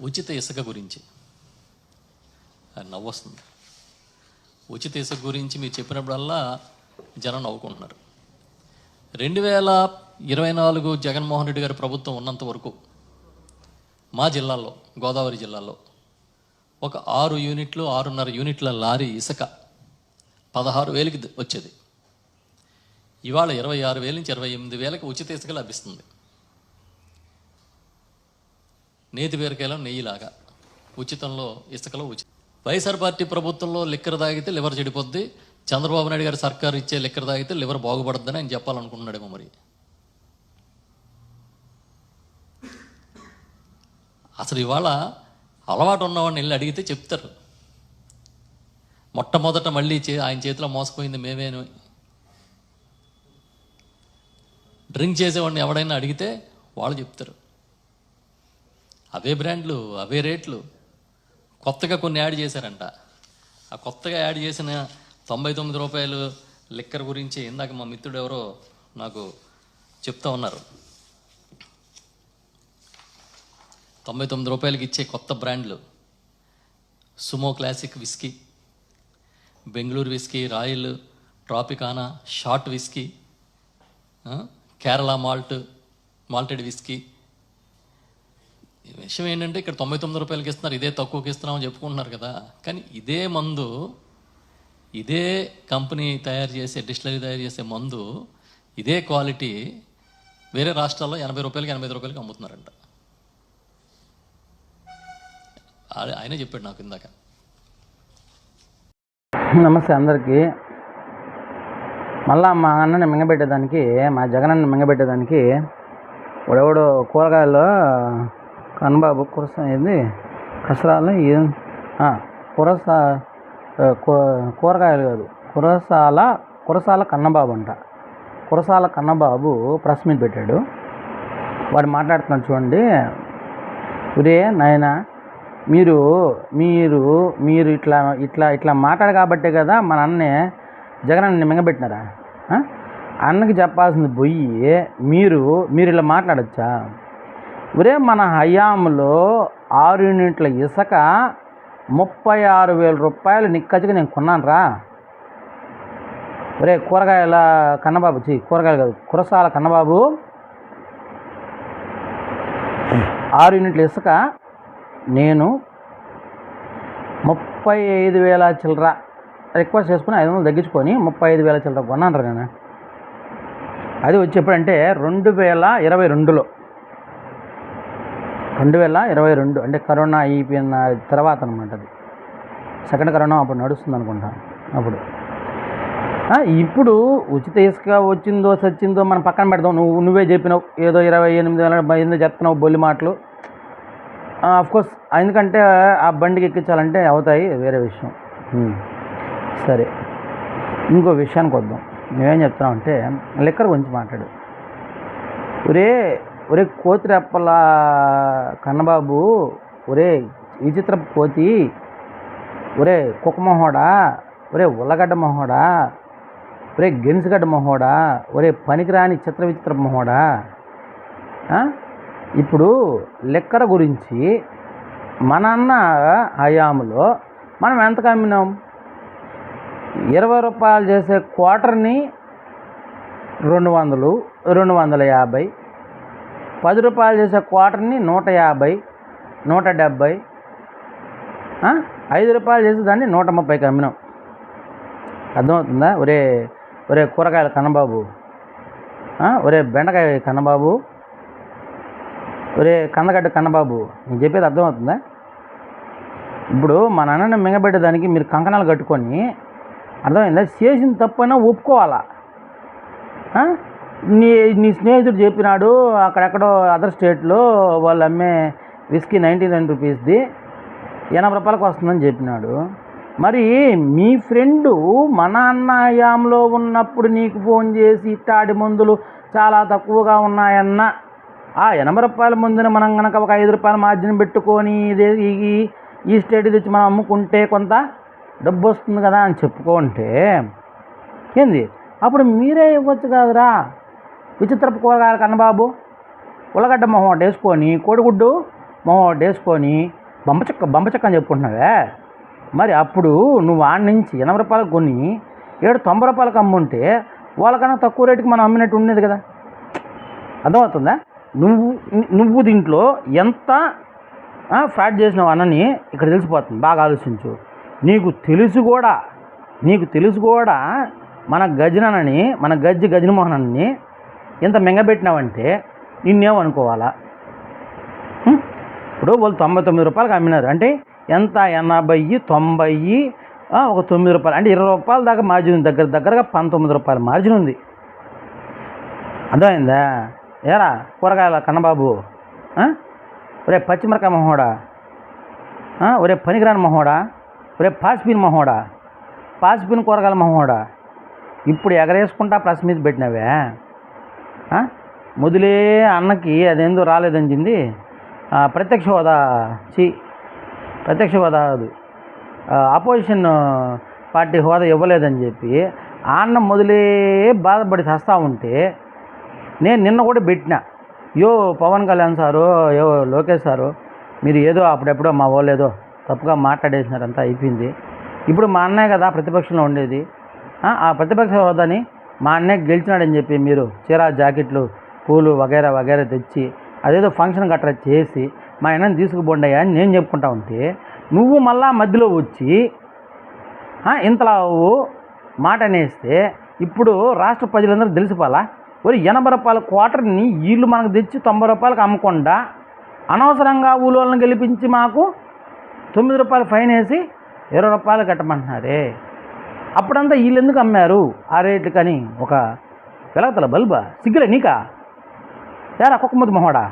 ఉచిత ఇసుక గురించి. అది నవ్వొస్తుంది. ఉచిత ఇసుక గురించి మీరు చెప్పినప్పుడల్లా జనం నవ్వుకుంటున్నారు. రెండు వేల ఇరవై నాలుగు జగన్మోహన్ రెడ్డి గారి ప్రభుత్వం ఉన్నంత వరకు మా జిల్లాలో గోదావరి జిల్లాలో ఒక ఆరు యూనిట్లు ఆరున్నర యూనిట్ల లారీ ఇసుక పదహారు వేలకి వచ్చేది. ఇవాళ ఇరవై ఆరు వేల నుంచి ఇరవై ఎనిమిది వేలకి ఉచిత ఇసుక లభిస్తుంది. నేతి బీరకాయలో నెయ్యిలాగా. ఉచితంలో ఇసుకలో ఉచిత వైఎస్ఆర్ పార్టీ ప్రభుత్వంలో లిక్కర్ తాగితే లివర్ చెడిపోద్ది. చంద్రబాబు నాయుడు గారి సర్కారు ఇచ్చే లిక్కర్ తాగితే లివర్ బాగుపడుద్దని ఆయన చెప్పాలనుకుంటున్నాడేమో మరి. అసలు ఇవాళ అలవాటు ఉన్నవాడిని వెళ్ళి అడిగితే చెప్తారు. మొట్టమొదట మళ్ళీ చే- ఆయన చేతిలో మోసపోయింది మేమేను. డ్రింక్ చేసేవాడిని ఎవడైనా అడిగితే వాళ్ళు చెప్తారు. అవే బ్రాండ్లు అవే రేట్లు. కొత్తగా కొన్ని యాడ్ చేశారంట. ఆ కొత్తగా యాడ్ చేసిన తొంభై తొమ్మిది రూపాయలు లిక్కర్ గురించి ఇందాక మా మిత్రుడు ఎవరో నాకు చెప్తా ఉన్నారు. తొంభై తొమ్మిది రూపాయలకి ఇచ్చే కొత్త బ్రాండ్లు. Sumo Classic whisky Bengaluru whisky Royal Tropicana short whisky Kerala malt malted whisky విషయం ఏంటంటే ఇక్కడ తొంభై తొమ్మిది రూపాయలకి ఇస్తున్నారు ఇదే తక్కువకి ఇస్తున్నామని చెప్పుకుంటున్నారు కదా. కానీ ఇదే మందు ఇదే కంపెనీ తయారు చేసే డిస్టిలరీ తయారు చేసే మందు ఇదే క్వాలిటీ వేరే రాష్ట్రాల్లో ఎనభై రూపాయలకి ఎనభై ఐదు రూపాయలకి అమ్ముతున్నారంట. ఆయనే చెప్పాడు నాకు ఇందాక. నమస్తే అందరికీ. మళ్ళా మా అన్నని మింగబెట్టేదానికి మా జగనన్న మింగబెట్టేదానికి ఎవడెవడో కూరగాయలు కన్నబాబు కురస ఏంది? కసరాలు ఏం? కురస కూరగాయలు కాదు. కురసాల కురసాల కన్నబాబు అంట. కురసాల కన్నబాబు ప్రెస్ మీట్ పెట్టాడు. వాడు మాట్లాడుతున్నాడు చూడండి. ఒరే నాయనా మీరు మీరు మీరు ఇట్లా ఇట్లా ఇట్లా మాట్లాడు కాబట్టే కదా మన అన్నే జగన్ అన్న మింగబెట్టినారా అన్నకి చెప్పాల్సింది పోయి మీరు మీరు ఇలా మాట్లాడచ్చా? ఒరే మన హయాంలో ఆరు యూనిట్ల ఇసుక ముప్పై ఆరు వేల రూపాయలు నిక్కచ్చిగా నేను కొన్నాను రా ఒరే కూరగాయల కన్నబాబు చీ కూరగాయలు కాదు కురసాల కన్నబాబు. ఆరు యూనిట్ల ఇసుక నేను ముప్పై ఐదు వేల చిల్లర రిక్వెస్ట్ చేసుకుని ఐదు వందలు తగ్గించుకొని ముప్పై ఐదు వేల చిల్లర కొన్నాను రా నేను. అది వచ్చి ఎప్పుడంటే రెండు వేల ఇరవై రెండులో. రెండు వేల ఇరవై రెండు అంటే కరోనా అయిపోయిన తర్వాత అనమాట అది. సెకండ్ కరోనా అప్పుడు నడుస్తుంది అనుకుంటాను అప్పుడు. ఇప్పుడు ఉచిత ఇసుక వచ్చిందో సచ్చిందో మనం పక్కన పెడదాం. నువ్వు నువ్వే చెప్పినావు ఏదో ఇరవై ఎనిమిది వేల ఎనిమిది చెప్తున్నావు బొల్లి మాటలు. కోర్స్ ఎందుకంటే ఆ బండికి ఎక్కించాలంటే అవుతాయి వేరే విషయం. సరే. ఇంకో విషయానికి వద్దాం. మేమేం చెప్తున్నామంటే లిక్కర్ గురించి మాట్లాడు. ఒరే ఒరే కోతిరెప్పల కన్నబాబు ఒరే ఈ చిత్రపు కోతి ఒరే కుక్క మొహోడా ఒరే ఉల్లగడ్డ మొహోడా ఒరే గెన్సుగడ్డ మొహోడా ఒరే పనికిరాని చిత్ర విచిత్ర మొహోడా ఇప్పుడు లెక్కర గురించి మన అన్న హయాములో మనం ఎంతకు అమ్మినాం ఇరవై రూపాయలు చేసే క్వార్టర్ని రెండు వందలు రెండు వందల యాభై పది రూపాయలు చేసే క్వార్టర్ని నూట యాభై నూట డెబ్భై ఐదు రూపాయలు చేసే దాన్ని నూట ముప్పైకి అమ్మినాం అర్థమవుతుందా? ఒరే ఒరే కూరగాయల కన్నబాబు. ఒరే బెండకాయ కన్నబాబు. ఒరే కందగడ్డ కన్నబాబు. నేను చెప్పేది అర్థమవుతుందా? ఇప్పుడు మా నాన్నని మింగబెట్టేదానికి మీరు కంకణాలు కట్టుకొని అర్థమైందా? చేసిన తప్పైనా ఒప్పుకోవాలా? నీ నీ స్నేహితుడు చెప్పినాడు అక్కడెక్కడో అదర్ స్టేట్లో వాళ్ళు అమ్మే విస్కీ నైంటీ నైన్ రూపీస్ది ఎనభై రూపాయలకు వస్తుందని చెప్పినాడు. మరి మీ ఫ్రెండు మన అన్నయాంలో ఉన్నప్పుడు నీకు ఫోన్ చేసి ఇట్టాడి మందులు చాలా తక్కువగా ఉన్నాయన్న ఆ ఎనభై రూపాయల ముందున మనం కనుక ఒక ఐదు రూపాయల మార్జిన్ పెట్టుకొని ఇదే ఈ ఈ స్టేట్ తెచ్చి మనం అమ్ముకుంటే కొంత డబ్బు వస్తుంది కదా అని చెప్పుకుంటే ఏంది? అప్పుడు మీరే ఇవ్వచ్చు కదరా. విచిత్రపు కూరగాయల కన్నబాబు ఉల్లగడ్డ మొహం ఒకటి వేసుకొని కోడిగుడ్డు మొహం ఒకటి వేసుకొని బొమ్మచక్క బొమ్మచక్క అని చెప్పుకుంటున్నావే? మరి అప్పుడు నువ్వు ఆడ నుంచి ఎనభై రూపాయలకు కొని ఏడు తొంభై రూపాయలకు అమ్ముంటే వాళ్ళకన్నా తక్కువ రేటుకి మనం అమ్మినట్టు ఉండేది కదా. అర్థమవుతుందా? నువ్వు నువ్వు దీంట్లో ఎంత ఫ్రాడ్ చేసినావు అన్నని ఇక్కడ తెలిసిపోతుంది. బాగా ఆలోచించు. నీకు తెలుసు కూడా నీకు తెలుసు కూడా మన గజనని మన గజ్జి గజనమోహనని ఎంత మెంగబెట్టినావంటే నిన్నేమనుకోవాలా? ఇప్పుడు వాళ్ళు తొంభై తొమ్మిది రూపాయలకు అమ్మినారు. అంటే ఎంత? ఎనభై తొంభై ఒక తొమ్మిది రూపాయలు. అంటే ఇరవై రూపాయల దాకా మార్జిన్ ఉంది. దగ్గర దగ్గరగా పంతొమ్మిది రూపాయల మార్జిన్ ఉంది. అర్థమైందా? ఏరా కూరగాయల కన్నబాబు? ఒరే పచ్చిమిరకాయ మొహోడా? ఒరే పనికిరాని మొహోడా? ఒరే పాసిపిన్ మహోడా? పాసిపిన్ కూరగాయల మొహోడా? ఇప్పుడు ఎగరేసుకుంటా ప్రెస్ మీద పెట్టినావే? మొదలే అన్నకి అదేందో రాలేదని చెంది ప్రత్యక్ష హోదా చి ప్రత్యక్ష హోదా కాదు ఆపోజిషన్ పార్టీ హోదా ఇవ్వలేదని చెప్పి ఆ అన్న మొదలే బాధపడి చేస్తూ ఉంటే నేను నిన్న కూడా పెట్టిన. యో పవన్ కళ్యాణ్ సారు యో లోకేష్ సారు మీరు ఏదో అప్పుడెప్పుడో మా వాళ్ళు ఏదో తప్పుగా మాట్లాడేసినారంతా అయిపోయింది. ఇప్పుడు మా అన్నయ్య కదా ప్రతిపక్షంలో ఉండేది. ఆ, ఆ ప్రతిపక్ష హోదాని మా అన్నయ్య గెలిచినాడని చెప్పి మీరు చీర జాకెట్లు పూలు వగైరా వగైరా తెచ్చి అదేదో ఫంక్షన్ గట్రా చేసి మా అన్నని తీసుకుపోండయ్యా అని నేను చెప్పుకుంటా ఉంటే నువ్వు మళ్ళా మధ్యలో వచ్చి ఆ, ఇంతలా మాట అనేస్తే ఇప్పుడు రాష్ట్ర ప్రజలందరూ తెలిసిపోలా ఒక ఎనభై రూపాయల క్వార్టర్ని వీళ్ళు మనకు తెచ్చి తొంభై రూపాయలకు అమ్మకుండా? అనవసరంగా ఊళ్ళోళ్ళని గెలిపించి మాకు తొమ్మిది రూపాయలు ఫైన్ వేసి ఇరవై రూపాయలు కట్టమంటున్నారే? అప్పుడంతా వీళ్ళు ఎందుకు అమ్మారు? ఆ రేట్లకని ఒక వెలగతల బల్బా? సిగ్గులే నీకా? యారా కుక్కమతి మొహోడా